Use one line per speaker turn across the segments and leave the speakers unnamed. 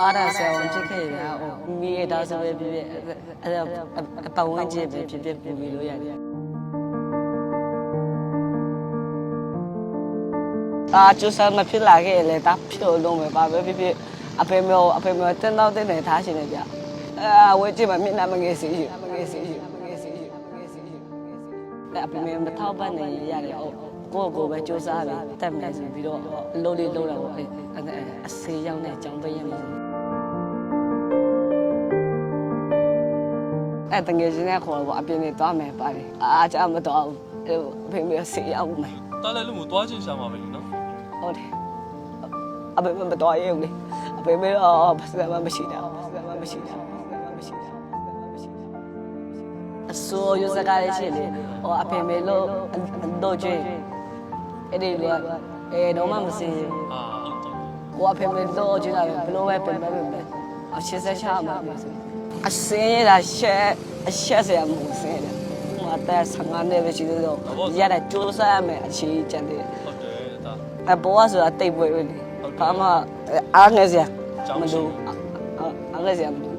အားရဆရာဝန်ဖြစ်ခဲ့ရဟိုမိရတာဆိုပဲဖြစ်ဖြစ်အဲ့ဒါပတ်ဝန်းကျင်ပဲဖြစ်ဖြစ်ပူပြီးလို့ရတယ်အာကျူဆာမဖြစ်လာခဲ့လေတာဖြစ်လို့ပဲပါပဲဖြစ်ဖြစ်အဖေမျိုးအဖေမျိုးတင်းတော့တင်းနေထားရှင်နေဗျအာဝဲကြည့်မမျက်နှာမငယ်စီယူမငယ်စီယူမငယ်စီယူမငယ်စီယူအဖေမျိုးမထောက်ပံ့နေရတယ်ဟုတ်ကိုယ့်ကိုယ်ပဲစူးစမ်းပြီးတက်မယ်ဆိုပြီးတော့အလုပ်လေးလုပ်တာပေါ့အဲ့အစေရောက်တဲ့အကြောင်းပေးရမှာ အဲ့တငယ်ချင်းနဲ့ခေါ်တော့အပြင်နေသွားမယ်ပါတယ်အားကြမတော့ဘူးအဲ့အဖေမေဆေးရောက်မယ်
တားလည်းလူမျိုးသွားချင်းရှာမှာပဲလीနော်
ဟုတ်တယ်အဖေမတော်ရဲဘူးလေအဖေမေတော့ဘာစမှမရှိတာဘာစမှမရှိတာဘာစမှမရှိတာအစိုးရစကားလေးရှိလေဟောအဖေမေလို့တော့ကျွေးအဲ့ဒီလိုအဲတော့မှမစင်ဘူး
အာဟုတ်တယ်
ဟိုအဖေမေတော့ကျွေးတာပဲဘလို့ပဲပြင်ပဲပြင်ပဲအရှင်းဆက်ချမှာပဲဆို အစင်းရတာရှက်အရှက်စရာမဟုတ်စင်းတယ်ဟိုအသက်15နှစ်ပဲရှိသေးတော့ရတဲ့စူးစမ်းမယ်အခြေကျန်တယ်
ဟုတ်တယ်တား
အဘောဆိုတာတိတ်ပွဲပဲလေဘာမှအားငယ်စရာ
ကြောင်း
မ
ရှိ
လို့အားငယ်စရာမလို့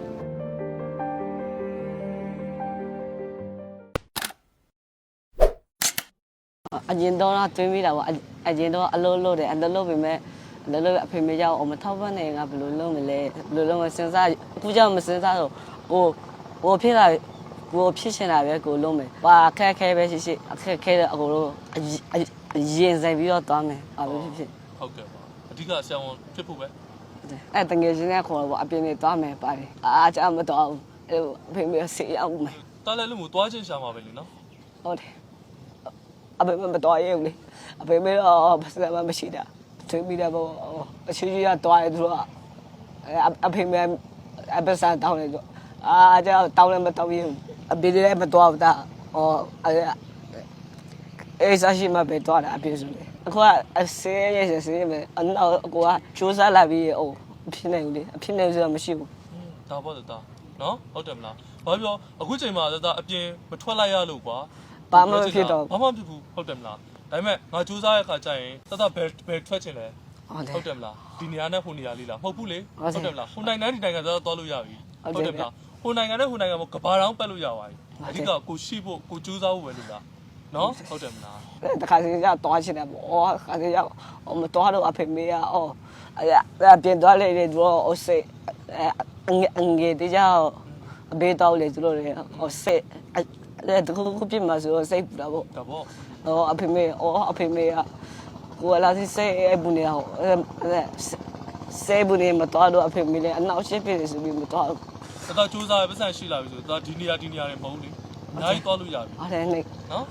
အရင်တော့တွင်းမိတာပေါ့အရင်တော့အလုံးလို့တယ်အလုံးလို့ပြင်မဲ့ အလုံးလို့အဖေမေကြောက်အောင်မထောက်ပံ့နေငါဘယ်လိုလုပ်မလဲဘယ်လိုလုပ်မစဉ်းစားအခုကြောင့်မစဉ်းစားတော့ကိုကိုဖြစ်လာကိုဖြစ်ချင်တာပဲကိုလုံးမယ်။ဘာအခက်ခဲပဲရှိရှိအခက်ခဲတဲ့အကုန်လုံးရင်ဆိုင်ပြီးတော့သွားမယ်။ဘာပဲဖြစ်ဖြစ်
ဟုတ်ကဲ့ပါအဓိကဆရာဝန်ဖြစ်ဖို့ပဲ
အဲ့တငယ်ချင်းနဲ့ခေါ်တော့အပြင်နေသွားမယ်ပါတယ်အားကြမတော့ဘူးအဲ့အဖေမေဆေးရောက်မယ်
တားလည်းလူမျိုးသွားချင်းရှာမှာပဲလीနော်
ဟုတ်တယ်အဖေမတော်ရဲဘူးလေအဖေမေတော့ဘာစမှမရှိတာ သူမိတယ်ပေါ့အချီကြီးကတွားတယ်သူတို့ကအဖေမေအပစားတောင်းတယ်သူအားကြတောင်းလည်းမတောင်းရင်အဖေလည်းမတော်ဘူးတာဟောအဲစားရှိမှပဲတွားတာအဖေဆိုလေအခုကအဆေးရဲဆေးပဲအနောက်ကိုကစူးစမ်းလာပြီးအိုးအဖြစ်နေဘူးလေအဖြစ်နေဆိုတာမရှိဘူး
ဒါပေါ့တားနော်ဟုတ်တယ်မလားဘာပြောအခုချိန်မှာတားအပြင်မထွက်လိုက်ရလို့ကွာ
ဘာမှမဖြစ်တော့
ဘာမှမဖြစ်ဘူးဟုတ်တယ်မလား ဒါပေမဲ့ငါစူးစမ်းရခါကျရင်တတဘယ်ဘယ်ထွက်ချင်လဲ
ဟုတ်တယ်
ဟုတ်တယ်မလားဒီနေရာနဲ့ဟိုနေရာလေးလားမဟုတ်ဘူးလေ
ဟုတ်တယ်
ဟုတ်တယ်မလားဟိုနိုင်ငံဒီနိုင်ငံသွားသွားလို့ရပြီ
ဟုတ်တယ်
မလားဟိုနိုင်ငံနဲ့ဟိုနိုင်ငံမှာကဘာတောင်ပတ်လို့ရပါပြီ
ဟုတ်
အ
တယ်
ဓိကကိုရှိဖို့ကိုစူးစမ်းဖို့ပဲလို့လားနော်ဟုတ်တယ်မလား
တခါစီရောက်သွားချင်တယ်ပေါ့။အော်ခါစီရောက်ဟိုမသွားတော့အဖေမေကအော်အဲ့ပြင်သွားလေလေသူတို့အစိအငအငယ်တကြောင်အဘေးတော့လေသူတို့လေဟိုစိ အဲ့တခုခုပြမဆိုစိတ်ပူတာပေါ့
ဒါပေါ့။
ဟိုအဖေမေအော်အဖေမေကကိုလာစီစိတ်ဘူးနေဟိုစိတ်ဘူးနေမသွားတော့အဖေမေလည်းအနောက်ရှိပြီဆိုပြီးမသွားဘူး
တတစူးစမ်းရပတ်စံရှိလာပြီဆိုတော့ဒီနေရာဒီနေရာတွေမဟုတ်ဘူးလေအများကြီးသွားလို့ရပြီ။
အဲ့ဒါနဲ့
နော်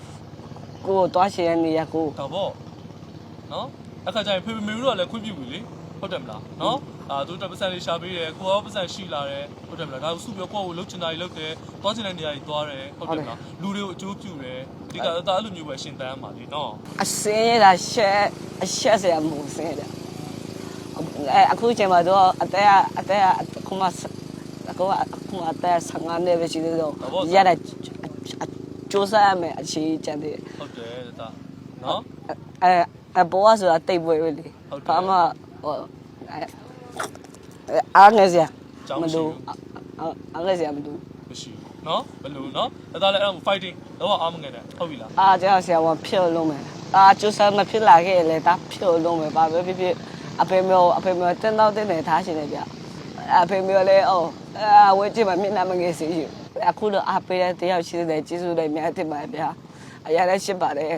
ကိုသွားချင်တဲ့နေရာကို
ဒါပေါ့နော်အခါကျရင်ဖေဖေမေမေတို့ကလည်းခွင့်ပြုပြီလေ ဟုတ်တယ်မလားနော်အာသူတို့ပတ်စံလေးရှာပေးတယ်ကိုရောပတ်စံရှိလာတယ်ဟုတ်တယ်မလားဒါကိုစုပြောကိုကိုလှုပ်ချင်တာကြီးလှုပ်တယ်သွားချင်တဲ့နေရာကြီးသွားတယ်ဟုတ်တယ်မလားလူတွေကိုအကျိုးပြုတယ်ဒီကတတအဲ့လိုမျိုးပဲရှင်တန်းမှာလေနော်
အစင်းရတာရှက်အရှက်စရာမဟုတ်စင်းရအဲအခုချိန်မှာတော့အသက်အသက်အခုမှအခုအခုအသက်15နှစ်ပဲရှိသေးတော့ရတဲ့စူးစမ်းရမယ်အခြေချမ်းတယ်
ဟုတ်တယ်တတနော်
အဲအဘောဆိုတာတိတ်ပွဲပဲလေ
ဟုတ်တယ်
ဘာမှ ဟိုအားငယ်စရာမလိုအားငယ်စရာမလို
မရှိဘူးနော်ဘယ်လိုနော်အဲ့ဒါလည်းအဲ့ဒါ fighting တော့အားမငယ်နဲ့ဟုတ်ပြီလား
အားကြောင့်ဆရာဝန်ဖြစ်လုံးမယ်အားကျဆမ်းမဖြစ်လာခဲ့လေဒါဖြစ်လုံးမယ်ဘာပဲဖြစ်ဖြစ်အဖေမျိုးအဖေမျိုးတင်းတော့တင်းနေထားရှင်နေပြအဖေမျိုးလည်းအော်အဝဲကြည့်မှမျက်နှာမငယ်စေရအခုတော့အားပေးတဲ့တယောက်ရှိတဲ့ကျေးဇူးတွေအများကြီးတင်ပါတယ်ဗျာအရာလည်းရှိပါတယ်